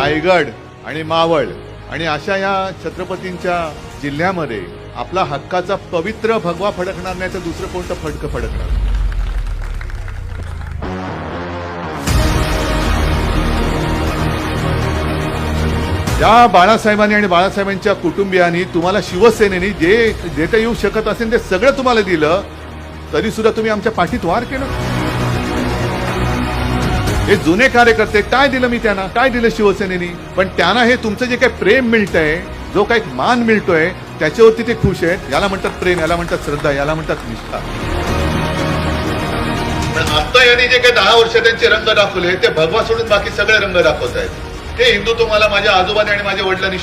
रायगड आणि मावळ आणि अशा या छत्रपतींच्या जिल्ह्यामध्ये आपला हक्काचा पवित्र भगवा फडकणार नाही तर दुसरं कोणतं फडकं फडकणार? ज्या बाळासाहेबांनी आणि बाळासाहेबांच्या कुटुंबियांनी तुम्हाला शिवसेनेने जे देता येऊ शकत असेल ते सगळं तुम्हाला दिलं तरी सुद्धा तुम्ही आमच्या पाठीत वार केलं. हे जुने कार्यकर्ते काय दिलं मी त्यांना? काय दिलं शिवसेनेनी? पण त्यांना हे तुमचं जे काही प्रेम मिळतंय जो काही मान मिळतोय त्याच्यावरती ते खुश आहेत. याला म्हणतात प्रेम याला म्हणतात श्रद्धा याला म्हणतात निष्ठा. पण आता यांनी जे काही दहा वर्ष त्यांचे रंग दाखवले ते भगवा सोडून बाकी सगळे रंग दाखवत आहेत. हे हिंदू तुम्हाला माझ्या आजोबाने आणि माझ्या वडिलांनी